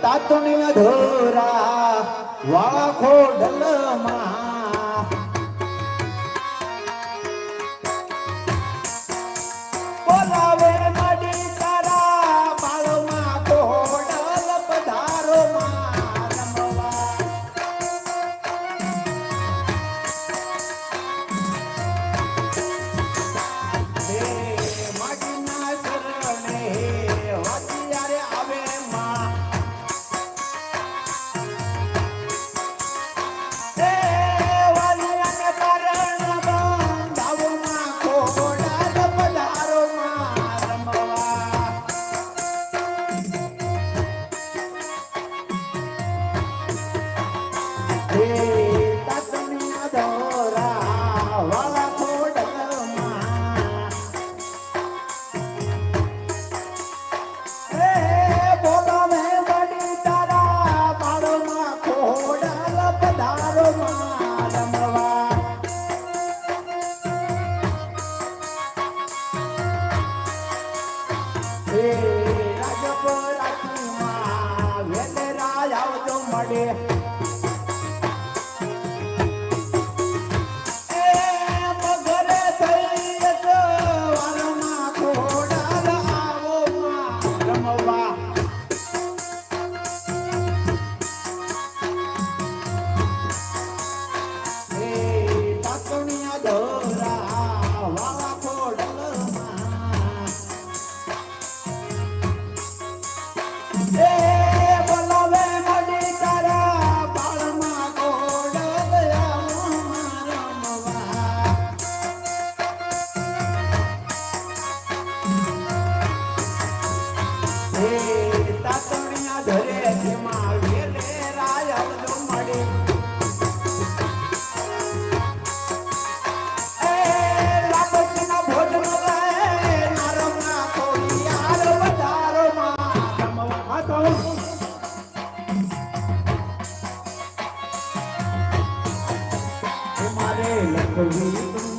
તાતુની અધોરા વાળ હે રાજપરાજીમાં વેદ રાજ આવજો મળે. Haré la